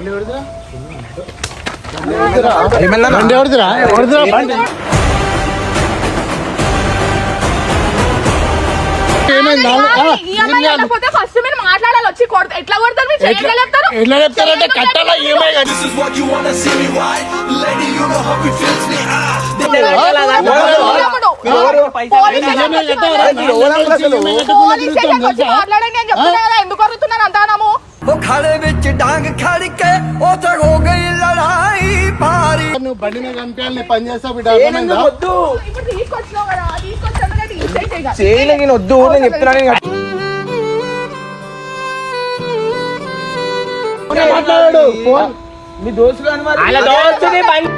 బండి ఎవరిదిరా? ఎవరిదిరా? బండి? ఎట్లా చెప్తారంటే కట్టాలా. Ah, ఎందుకు అడుగుతున్నారు అంతానము ਉਹ ਖੜੇ ਵਿੱਚ ਡਾਂਗ ਖੜ ਕੇ ਉੱਥੇ ਹੋ గయి లడాయి పారి నువ్వు బండిని కంపాలి నీ పని చేస్తావు బిడ్డ అర్థమైందా వద్దు ఇప్పుడు తీసుకొచ్చినావు కదా తీసుకొచ్చాను కదా ఇన్సెంట్ ఇక చేయలే నేను వద్దు నేను చెప్తున్నా నేను మాట్లాడాడు ఫోన్ మీ దోస్తులు అనుమారి అలా దోస్తుని పని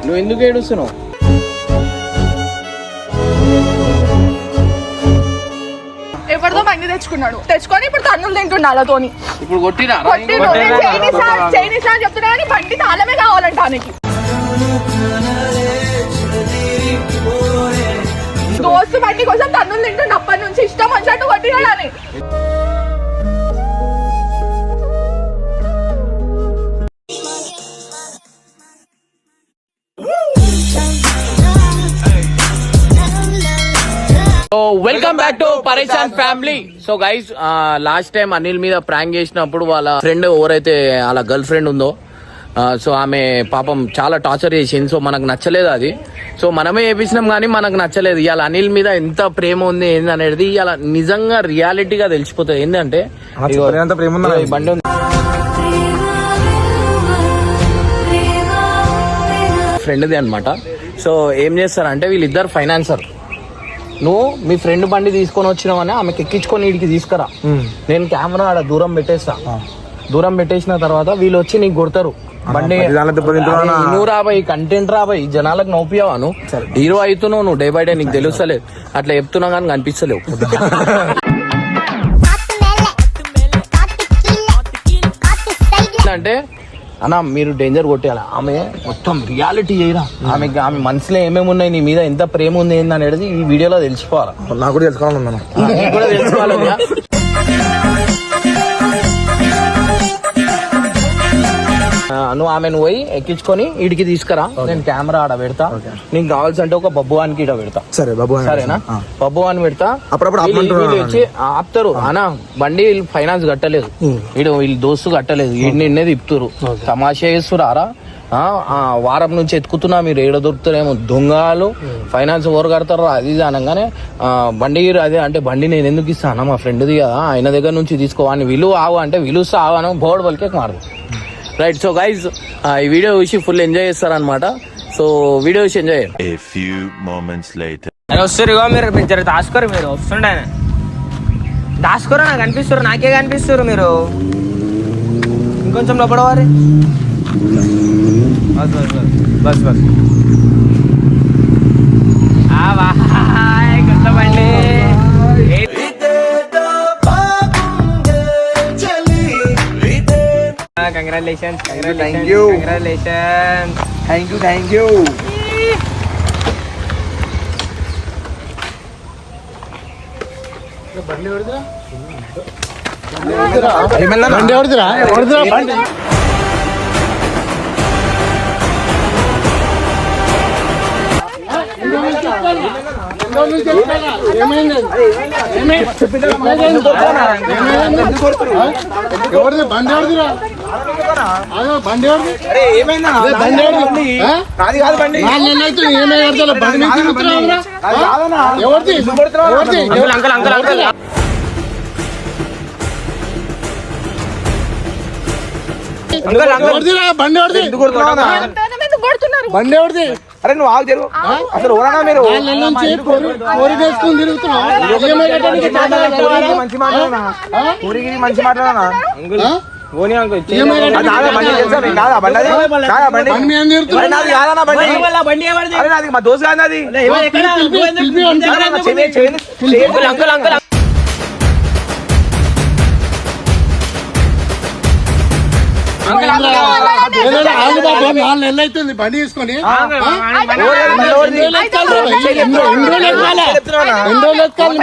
నువ్వు ఎందుకు ఏడుస్తున్నావు తెచ్చుకున్నాడు. తెచ్చుకొని ఇప్పుడు తన్నులు తింటుండు అలాతోని ఇప్పుడు కొట్టినా? కొట్టిండు. నేను చైనీసా చైనీసా అని చెప్తున్నా కానీ బండి తాళమే కావాలంట ఆయనకి దోస్తు బండి కోసం తన్నులు తింటుండు అప్పటి నుంచి ఇష్టం వచ్చినట్టు కొట్టినాడు అని welcome back to Pareshan family so guys last time Anil మీద ప్రాంక్ చేసినప్పుడు వాళ్ళ ఫ్రెండ్ ఎవరైతే వాళ్ళ గర్ల్ ఫ్రెండ్ ఉందో సో ఆమె పాపం చాలా టార్చర్ చేసింది. సో మనకు నచ్చలేదు అది. సో మనమే చేపించినాం కానీ మనకు నచ్చలేదు. ఇవాళ అనిల్ మీద ఎంత ప్రేమ ఉంది ఏంది అనేది ఇవాళ నిజంగా రియాలిటీగా తెలిసిపోతుంది. ఏంటంటే బండి ఉంది. ఫ్రెండ్ది అనమాట సో ఏం చేస్తారంటే వీళ్ళిద్దరు ఫైనాన్సర్ నువ్వు మీ ఫ్రెండ్ బండి తీసుకొని వచ్చినావని ఆమెకి ఎక్కించుకొని వీడికి తీసుకురా. నేను కెమెరా ఆడ దూరం పెట్టేస్తా. దూరం పెట్టేసిన తర్వాత వీళ్ళు వచ్చి నీకు కొడతారు. బండి నువ్వు రాబాయి కంటెంట్ రాబాయి జనాలకు నవ్వుపియావా నువ్వు? హీరో అవుతున్నావు నువ్వు డే బై డే నీకు తెలుస్తలేదు. అట్లా చెప్తున్నావు కానీ కనిపిస్తలేవు. అంటే అన్న మీరు డేంజర్ కొట్టేయాలి? ఆమె మొత్తం రియాలిటీ చేయరా? ఆమె ఆమె మనసులో ఏమేమి ఉన్నాయి నీ మీద ఎంత ప్రేమ ఉంది ఏంది అనేది ఈ వీడియోలో తెలిసిపోవాలి నాకు కూడా తెలుసుకోవాలన్నాను నీకు కూడా తెలుసుకోవాలి నువ్వు ఆమెను పోయి ఎక్కించుకొని ఇడికి తీసుకురా. నేను కెమెరా ఆడ పెడతా. నీకు కావాల్సింటే ఒక బబ్బువానికి ఇడ పెడతా. సరే సరేనా? బబ్బు అని పెడతా. అప్పుడప్పుడు వచ్చి ఆపుతారు. అనా బండి వీళ్ళు ఫైనాన్స్ కట్టలేదు. వీడు వీళ్ళు దోస్తు కట్టలేదు. వీడిని నిన్నే తిప్పుతారు తమాషా చేస్తురారా వారం నుంచి ఎత్తుకుతున్నా మీరు ఏడ దొరుకుతారేమో దొంగలు ఫైనాన్స్ ఎవరు కడతారు అది ఇది అనగానే బండి అదే అంటే బండి నేను ఎందుకు ఇస్తాను మా ఫ్రెండ్ది కదా ఆయన దగ్గర నుంచి తీసుకోవాలని విలువ ఆవు అంటే విలువ ఆవు అని బోర్డు పలికే మారదు రైట్ సో గైజ్ ఈ వీడియో చూసి ఫుల్ ఎంజాయ్ చేస్తారనమాట సో వీడియో చూసి ఎంజాయ్ చేయండి. A few moments later. అరే వస్తారు మీరు మీరు జర దాచుకోరు మీరు వస్తుండే. దాచుకోరు నాకు కనిపిస్తారు నాకే కనిపిస్తారు మీరు. ఇంకొంచెం లోపడవారి బస్ బస్ బస్ బస్ బస్. ఆ congratulations Thank you. Congratulations thank you thank you బండి ఎవరిదిరా? బండి ఎవరిదిరా? ఎవరిదిరా? ఎవరిది? బండి. ఎవరిదిరా బండి ఎవరిది బండి. ఎవరిది? అంకుల్ అంకుల్ అంకుల్ బండి ఎవరిది? అరే నువ్వు ఆగు తెరు అసలు ఓనా మీరు. మంచి మాట్లాడనా ఊరికి మంచి మాట్లాడనా? ఓని బండి బండి నాలుగు నెలలు అవుతుంది బండి తీసుకొని ఆ? ఎన్ని రోజులు ఎక్కాలి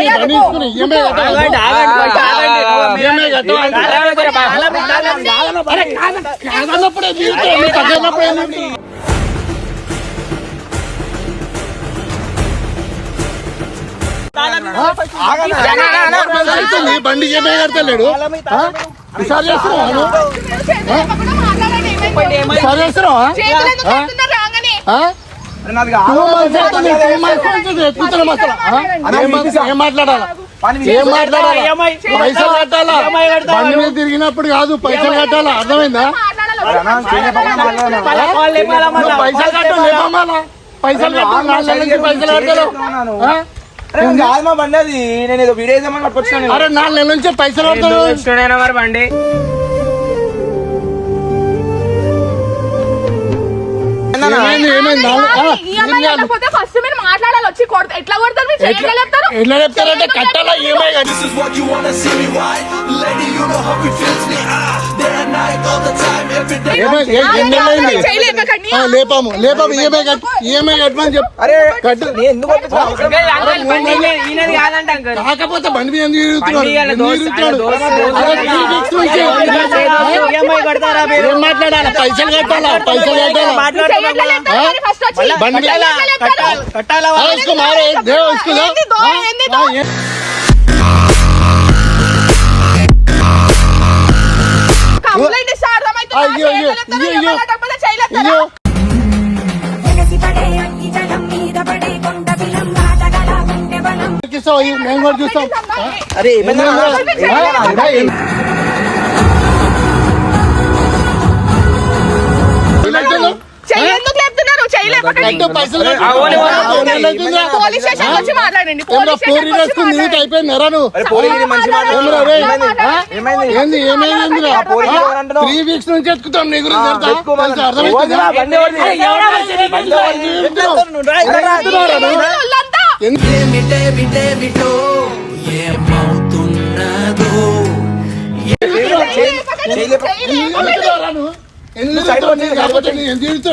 మంత్స్ అవుతుంది, ఎత్తుతున్నాం అసలు. ఆ? ఏం ఏం మాట్లాడాలా? ఏం మాట్లాడాలా? పైసలు కట్టాలా? బండి మీద తిరిగినప్పుడు కాదు పైసలు కట్టాలా? అర్థమైందా? పైసలు కట్టాలి లేపమ్మాలా పైసలు పైసలు కట్టాలి. ఆ? కాదు మా బండి అది. నేను ఏదో వీడియో పట్టుకొచ్చాను అరే నాలుగు నెలల నుంచి పైసలు కట్టాలి వచ్చినాడైనా మరి బండి? ఫస్ట్ మీరు మాట్లాడాలి వచ్చి కొడతా. ఎట్లా కొడతారు మీరు? ఎట్లా చేయగలుగుతారు ఎట్లా చెప్తారంటే కట్టాలా ఏమై- లేపాము లేపాము ఈఎంఐ కట్టు ఈఎంఐ కట్టమని చెప్పు అరే కట్టు కాకపోతే బండి మీద ఏం మాట్లాడాలా? పైసలు కట్టాలా? పైసలు కట్టాలా? బండి. కట్టాలా? బలం ఇస్తావా? ఇవ్వు, మేము కూడా చూస్తాం. అరే పోలీస్ స్టేషన్ వచ్చి మాట్లాడండి స్టేషన్ నువ్వు ఏంది ఏమైంది? త్రీ వీక్స్ నుంచి ఎత్తుకుతాం నీ గురించి ఎందుకు? ఏమవుతున్నదో?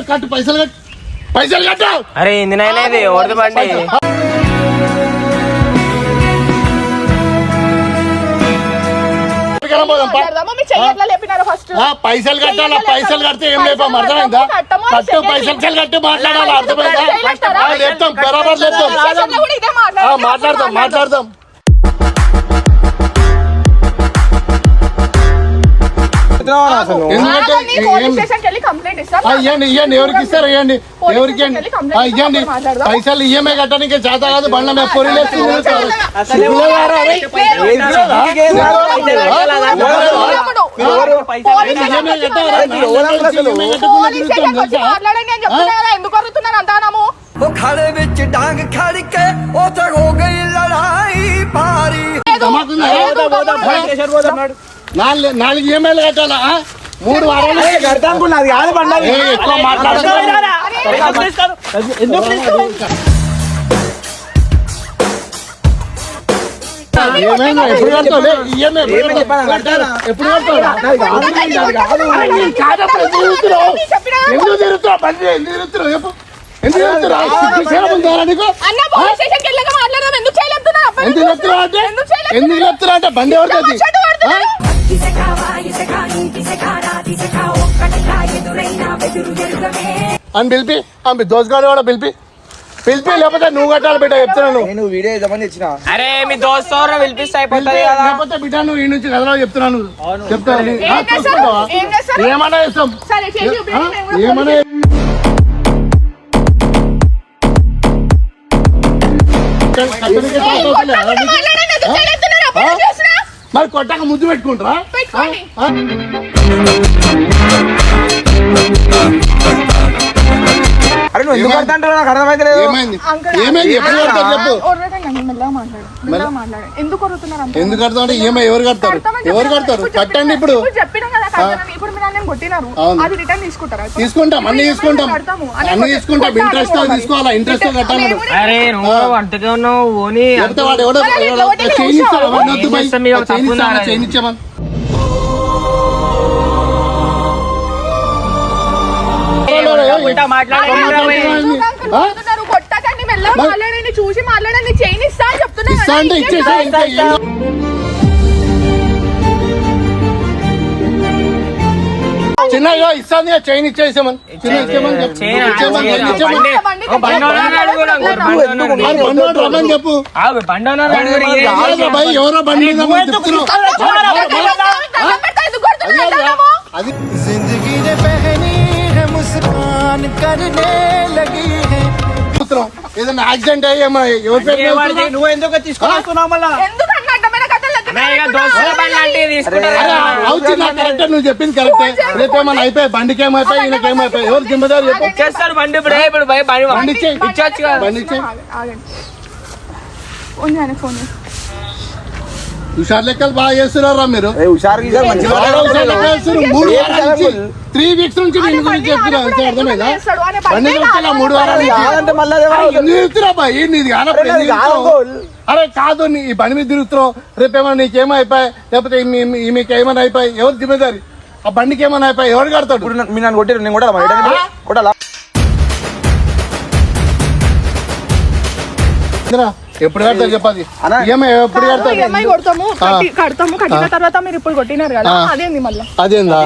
కట్టు పైసలు కట్టు పైసలు కట్టు అరే ఇది ఎవరిది బండి? పైసలు. కట్టాలా? పైసలు కడితే ఏం లేపాం? అర్థమైందా? కట్టు పైసలు కట్టి మాట్లాడాలి? అర్థమైందా? ఆ, లేపుతాం బరాబర్ మాట్లాడాలి. మాట్లాడదాం. మాట్లాడదాం. ఇవ్వండి ఇవ్వండి ఎవరికి ఇస్తారు ఇవ్వండి పోలీస్ ఎవరికి ఇవ్వండి స్టేషన్కి కంప్లైంట్ ఆ, ఇవ్వండి ఇస్తాం, మాట్లాడదాం. పైసలు ఈఎంఐ కట్టడానికి చేత కాదు బండ్ల మీద పొరి అసలే సిగ్గులేదా? ఇంటికే రా, తమ్ముడు, ఎవరు? పోలీస్ ఏంది ఈఎంఐ కట్టారా? అరే, మీరు ఎవరు అసలు? ఈఎంఐ కట్టకుండా పోలీస్ తిరుగుతాం స్టేషన్కి వచ్చి తెలుసా? మాట్లాడండి అని చెప్తున్నా కదా, ఎందుకు అడుగుతున్నారు అంతానము वो खड़े बिच डांग खड़ के उधर हो गई लड़ाई भारी ధమాకుందా? నాలుగు నాలుగు ఈఎంఐలు కట్టాలా? మూడు వారాలు. కడతా అనుకున్నా అది కాదు. ఏ, ఎక్కువ మాట్లాడదు ఏమైందా ఎప్పుడు కడతావు? లే, ఈఎంఐ ఎప్పుడు ఏమని చెప్పాను? కడతావు? ఎప్పుడు కడతావు? అది కాదు, అది కాదు. అరే, నీ కాదప్పుడు ఎందుకు తిరుగుతున్నావు? బండి ఎందుకు తిరుగుతున్నావు? చెప్పు. ఎందుకు తిరుగుతున్నావు? ఎందుకు చెప్తున్నావు అంటే? బండి ఎవరిది? అని పిలిపి ఆమె దోసగాడు కూడా పిలిపి? పిలిపి లేకపోతే నువ్వు కట్టాలి బిడ్డ చెప్తున్నాను నేను వీడియో వేద్దామని తెచ్చిన. అరే మీ దోస్తు పిలిపిస్తే అయిపోతుంది కదా. లేకపోతే బిడ్డ నువ్వు ఈ నుంచి కదలవు చెప్తున్నాను చెప్తాను? ఏమన్నా కూడా ఏమన్నా కట్టడానికి మరి కొట్టాక ముద్దు పెట్టుకుంటారా? అరే నువ్వు ఎందుకు నాకు అర్థమైతే లేదు ఏమైంది? ఏమైంది ఎప్పుడు చెప్పు. మాట్లాడు. మాట్లాడు. ఎందుకు అంటే ఏమై ఎవరు కడతారు? ఎవరు కడతారు? కట్టండి ఇప్పుడు. ఇప్పుడు చెప్పినాం కదా కడతామని. ఇప్పుడు మీరు నన్ను కొట్టినారు అవును. అది రిటర్న్ తీసుకుంటారా? ఇప్పుడు? తీసుకుంటాం అన్ని తీసుకుంటాం. అన్ని తీసుకుంటాం. ఇంట్రెస్ట్. తీసుకోవాలా? ఇంట్రెస్ట్ కట్టాలి మేము కూడా- మెల్లగా మరి- మాట్లాడండి చూసి మాట్లాడండి. చైన్ ఇస్తా అని చెప్తున్నా ఇస్తా కదా, అంటే ఇంకేం ఇచ్చేసా ఇంకా ఏం- చిన్న ఇగో ఇస్తాను చైన్ ఇచ్చేసామని. చిన్న ఇచ్చేమని చెప్పు. చైన్ ఇచ్చేమని చైన్ ఇచ్చేమని. మరి బండి వాడు రమ్మని భయ్, ఎవరో బండి మీద మనం తిప్పుతున్నాం. కాదురా. దండము. అది తిప్పుతున్నాం. ఏదైనా యాక్సిడెంట్ అయ్యి ఎవరి పేరు? నువ్వు ఎందుకు తీసుకొని వస్తున్నావు మళ్ళా ఎందుకు అన్న అడ్డమైన కథలు లెక్క అన్న, ఇక దోస్తుల బండి అంటే తీసుకుంటారు అరే, కదా. అవుచి నాకు కరెక్టే నువ్వు చెప్పింది కరెక్టే రేపు ఏమైనా అయిపోయి బండికి ఏమైపోయి ఈయనకి ఏమైపోయి ఎవరు జిమ్మదారు చెప్పు ఇచ్చేస్తాడు బండి ఇప్పుడు బండి బండి బండి. ఫోన్. హుషార్ లెక్కలు బాగా చేస్తున్నారా మీరు? త్రీ వీక్స్ నుంచి దీని గురించి అర్థమైందా? బండి మూడు వారాల అరే, కాదు, నీ ఈ బండి మీద తిరుగుతున్నావు. రేపు ఏమైనా నీకేమో అయిపోయి లేకపోతే మీ- మీ- మీకు ఏమైనా అయిపోయి ఎవరు జిమ్మేదారి ఆ బండికి ఏమైనా అయిపోయి ఎవరు కడతాడు? ఇప్పుడు నన్ను- కొట్టారు నేను కొట్టాలా? ఇందిరా, ఎప్పుడు కడతారు. ఈఎంఐ ఎప్పుడు కాదు, కొడతాము కడతాము కట్టిన తర్వాత మీరు ఇప్పుడు కొట్టినారు కదా. అదేంది మళ్ళీ? అదేందా?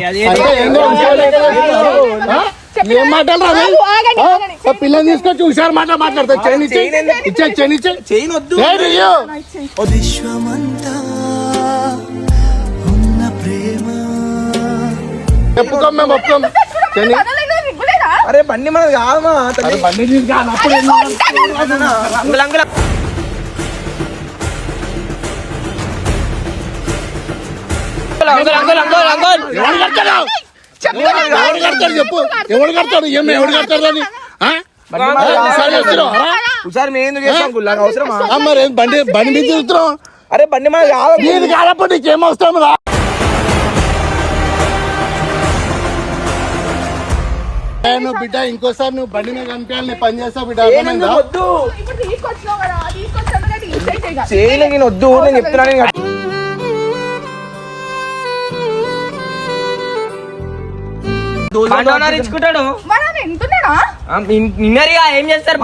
ఏం మాటలు రా ఆగు, ఆగండి, ఆగండి. పిల్లని తీసుకొచ్చి హుషారు మాట మాట్లాడతా. చైన్ ఇచ్చే చైన్ ఇచ్చే చైన్ వద్దు. ఇయ్యు. చెప్పుకోం మేము ఒప్పుకోం? అరే బండి మనది అరే బండి తీసుకు అంగుల్ అంగుల్ అంగుల్ అంగుల్ అంగుల్ ఎవడు కడతాడు? ఎవడు కడతాడు చెప్పు? ఎవడు కడతాడు? ఏం ఎవడు కడతాడు అని? మేము అవసరమా? మరి ఏం బండి బండి మీద అరే బండి మనది కాదు. నీది నీకేం అవసరం రా. నువ్వు బిడ్డ ఇంకోసారి నువ్వు బండి మీద కనిపించాలి నీ పని చేస్తావు బిడ్డ. వద్దు. చైన్ నేను వద్దు నేను చెప్తున్నాను ఇచ్చుకుంటాడు. ఎంతున్నాడా నిన్నరిగా ఏం చేస్తారు?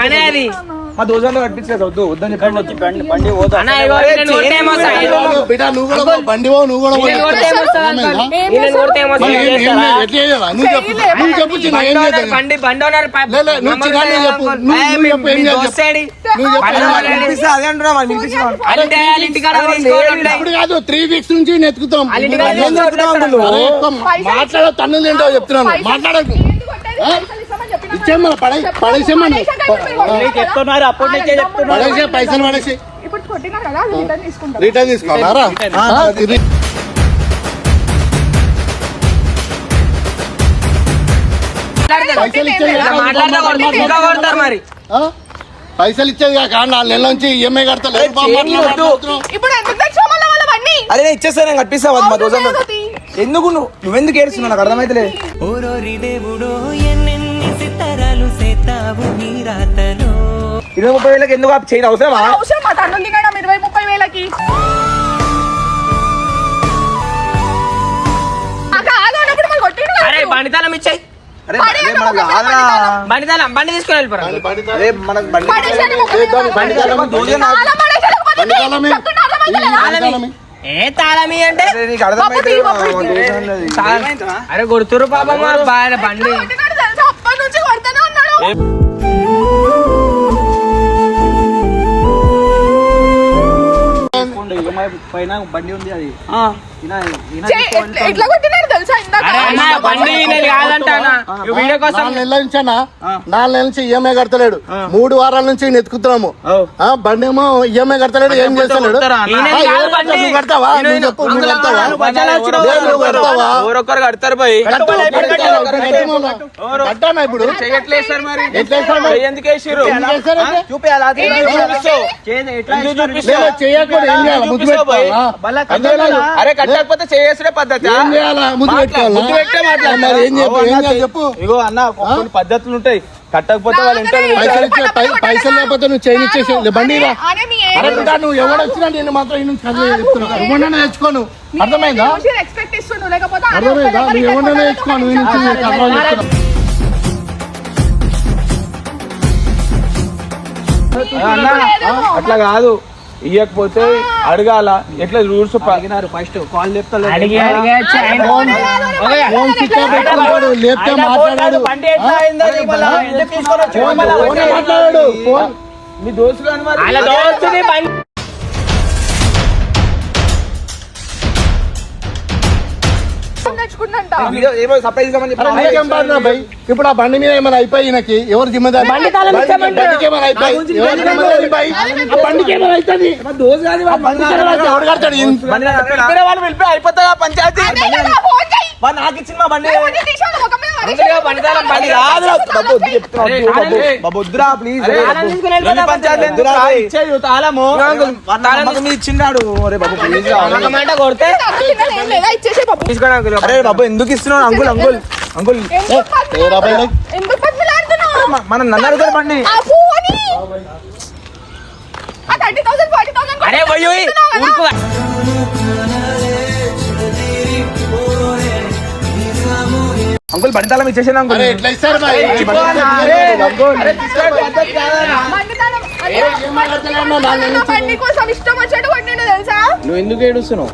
పనే అది. మా దోజంలో కట్టించలేదు వద్దు వద్దని చెప్పండి బండి? కాదు, పో, నువ్వు కూడా చెప్పు చిన్న ఏం ఇప్పుడు త్రీ వీక్స్ నుంచి నెతుకుతాం మాట్లాడే తన్నులు ఏంటో చెప్తున్నాను. మాట్లాడకు. కదా. ఇచ్చేయమని పడే పడేసేమని. అప్పటి నుంచే చెప్తున్నా. పడేసే పైసలు పడేసి ఇప్పుడు కొట్టినా కదా అది రిటర్న్ తీసుకుంటాం. రిటర్న్ పైసలు ఇచ్చేది మరి? పైసలు కాక నాలుగు నెలల నుంచి ఈఎంఐ కడతలేదు అరే, మళ్ళీ బండి? అరే నేను ఇచ్చేస్తాను మా. ఎందుకు నువ్వు? నువ్వెందుకు ఏడుస్తున్నావు? నాకు అర్థమైతలే సితారాలు సేతావు నీ రాతలో ఇరవై ముప్పై వేలకు ఎందుకు ఆ చైన్ అవసరమా? అవసరం మా తన్ను తినడం ఇరవై ముప్పై వేలకి. అరే. బండి తాళం ఇచ్చాయి. అరే పడే అరే, మనకు అన్న, కాదురా. బండి తాళం బండి తీసుకుని వెళ్ళిపోరా. అరే మనకు బండి బండి తాళం తాళం బండి తాళమే. చెప్తున్నా. ఏ అంటే? అరే, నీకు అర్థమైతే కొడుతురు పాపం బాయ్ బండి. కొట్టినాడు తెలుసా అప్పటి నుంచి కొడతానే ఉన్నాడు చే- ఎట్లా- ఎట్లా కొట్టినాడు తెలుసా? ఇందాక అరే అన్న బండి నేను కాదంటానా ఈ వీడియో కోసం నాలుగు నెలల నుంచి అన్న నాలుగు నెలల నుంచి ఈఎంఐ కడతలేడు. మూడు వారాల నుంచి నెతుకుతున్నాము ఆ, బండి ఏమో ఈఎంఐ కడతలేడు ఏం చేస్తలేడు. కడతావా? నువ్వు చెప్పు నువ్వు కడతావా? ఎవరొక్కరు కడతారు పోయి. కట్టానా ఇప్పుడు? మరి? చేయకూడదు అరే కట్టకపోతే చేయాల్సిన పద్ధతి ఏం చేయాలా ముద్దు పెట్టుకోవాలి ఏం చెప్పు చెప్పు ఇగో అన్న కొన్ని పద్ధతులు ఉంటాయి కట్టకపోతే వాళ్ళు ఇంట్లో పైసలు లేకపోతే నువ్వు చైన్ ఇచ్చేసి బండి నువ్వు ఎవడు వచ్చినా నేను మాత్రం ఇవ్వడం నేర్చుకోను అర్థమైందా అర్థమైందా నువ్వు ఎవడ నేర్చుకోను అట్లా కాదు ఇయ్యకపోతే అడగాల ఎట్లా rules first call phone phone switch off పెట్టుకుంటాడు లేపితే మాట్లాడాడు ఫోన్ ఫోన్ మాట్లాడాడు ఫోన్ మీ దోస్తులు ఇప్పుడు ఆ బండి మీద ఏమైనా అయిపోయి ఈయనకి? ఎవరు జిమ్మదారి? అయిపోతుందా పంచాయతీ ఫోన్ చేయి. వాడు నాకు ఇచ్చింది మా బండి. బాబు, ప్లీజ్. ఎందుకు ఇచ్చిండాడు. బాబు ఇస్తున్నావు? Uncle uncle uncle. మనం నన్ను అడుగుతారు బండి ఆ ఫోని ఆ థర్టీ థౌసండ్ ఫార్టీ థౌసండ్ అరే అంకుల్ బండి తాళం ఇచ్చేసాను అంకుల్ ఎట్లా ఇస్తారు నువ్వు ఎందుకు ఏడుస్తున్నావు?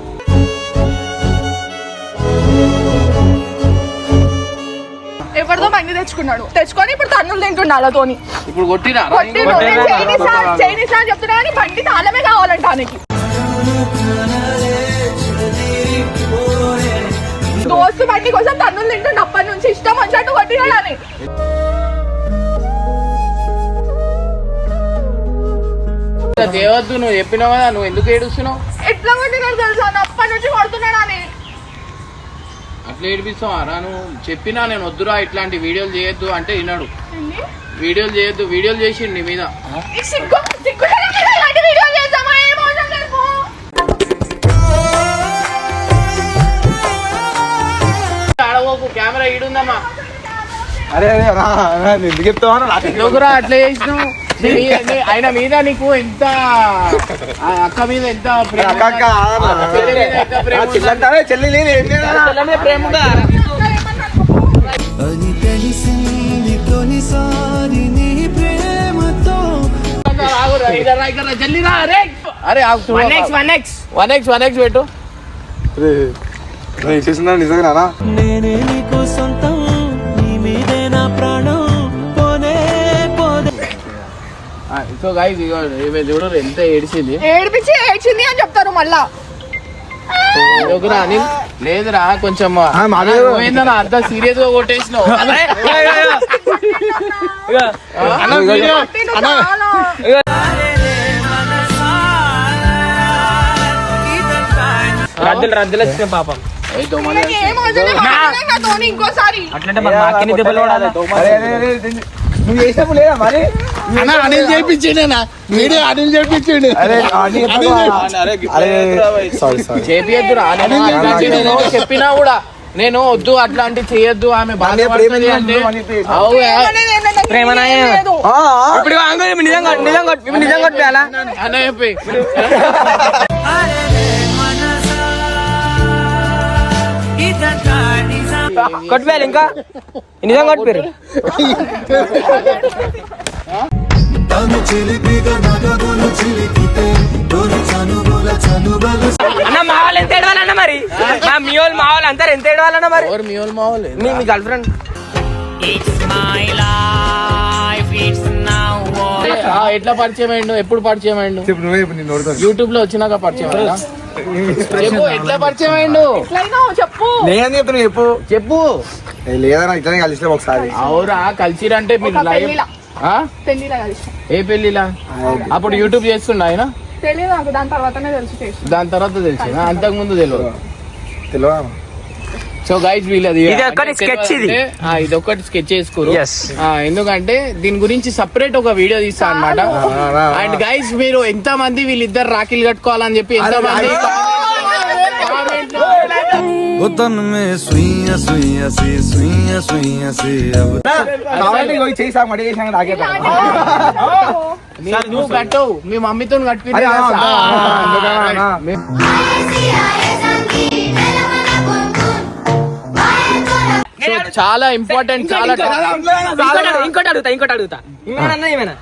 ఎవరిదో బండి తెచ్చుకున్నాడు. తెచ్చుకొని ఇప్పుడు తన్నులు తింటుండు వాళ్ళతోని ఇప్పుడు అని చెప్తున్నా కానీ బండి తాళమే కావాలంట దోస్తు బండి కోసం తన్నులు తింటుండు అప్పటి నుంచి. ఇష్టం వచ్చేట్టు కొట్టినాడు అని దేవద్దు నువ్వు చెప్పినావు కదా నువ్వు ఎందుకు ఏడుస్తున్నావు? ఎట్లా కొట్టినాడు తెలుసా? అప్పటి నుంచి కొడుతున్నాడు అని అట్లా ఏడిపిస్తావు? అరా నువ్వు చెప్పినా నేను వద్దురా ఇట్లాంటి వీడియోలు చేయొద్దు అంటే విన్నాడు వీడియోలు చేయొద్దు వీడియోలు చేసిండు నీ మీద. కెమెరా ఈడుందమ్మా. అరే అరే రా, ఎందుకు చెప్తావా అట్లా చేసినావు. ఆయన మీద నీకు ఎంత ఆ అక్క మీద ఎంత ప్రేమ? అని తెలిసింది తొలిసారి నీ ప్రేమతో. అరే. One x one x one x one x పెట్టు. నేను చేస్తున్నా నిజంగా నేనే? నీకు సొంతం నీ మీదే నా ప్రాణం. పోనే పోదే సో గైస్ చూడు ఎంత ఏడిచింది? ఏడిపించి ఏడ్చింది అని చెప్తారు మళ్ళా. అని లేదురా కొంచెం. పోయిందన్న అంత సీరియస్గా కొట్టేసినావు. రద్దులు రద్దులు వచ్చిన పాపం. ఇంకోసారి. నువ్వు చేసినప్పుడు లేదా మరి? అన్న అనిల్ వీడియో అనిల్ చెప్పినా కూడా నేను వద్దు అట్లాంటి చేయొద్దు ఆమె ప్రేమ అంటే అని చెప్పి. అవు, కొట్టిపోయాలి ఇంకా? నిజంగా కొట్టిపోయారు అన్న మా వాళ్ళు ఎంత ఏడవాలన్న మరి? మా మీ వాళ్ళు మా వాళ్ళు అంతా ఎంత ఏడవాలన్న మరి? ఎవరు మీ వాళ్ళు మా వాళ్ళు? మీ మీ గర్ల్ ఫ్రెండ్ ఆ, ఎట్లా పరిచయం అయ్యిండు ఎప్పుడు పరిచయం అయ్యిండు చెప్పు నువ్వే ఇప్పుడు నేను నోడుతాను యూట్యూబ్లో వచ్చినాక పరిచయం? చెప్పు ఎట్లా పరిచయం అయ్యిండు చెప్పు. నేను చెప్తున్నా చెప్పు. చెప్పు. లేదన్నా ఇట్లనే కలిసిన ఒకసారి. అవురా కలిసిరంటే మీరు ఒక లైవ్ పెళ్ళిలా. ఆ? పెళ్ళిలా కలిసి. ఏ పెళ్ళిలా అప్పుడు యూట్యూబ్ చేస్తుండ ఆయన? తెలియదు నాకు దాని తర్వాతనే తెలిసి దాని తర్వాత తెలిసి అంతకు ముందు తెలియదు. తెలియదా? సో గైస్ వీళ్ళది ఇది ఒక్కటి sketch ఇది. అంటే, ఆ, ఇది ఒక్కటి స్కెచ్ చేసుకోరు Yes. ఆ, ఎందుకంటే దీని గురించి సపరేట్ ఒక వీడియో తీస్తా అనమాట అండ్ గైస్ మీరు ఎంత మంది వీళ్ళిద్దరు రాఖీలు కట్టుకోవాలని చెప్పి ఎంత మంది comment లో- वतन में सुइया सुइया सी सुइया सुइया सी अब కావాలంటే ఇగో ఇది చేయి సాగు మడి చేసాక నాకే నీ- నువ్వు కట్టవు మీ మమ్మీతో కట్టిన అరే, ఆ, ఆ, ఆ, అందుకనా, ఆ. చాలా ఇంపార్టెంట్ చాలా ఇంకోటి అడుగు- ఇంకోటి అడుగుతా ఇంకోటి అడుగుతా ఏమైనా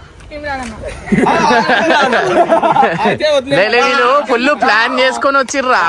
వీళ్ళు ఫుల్ ప్లాన్ చేసుకొని వచ్చిర్రా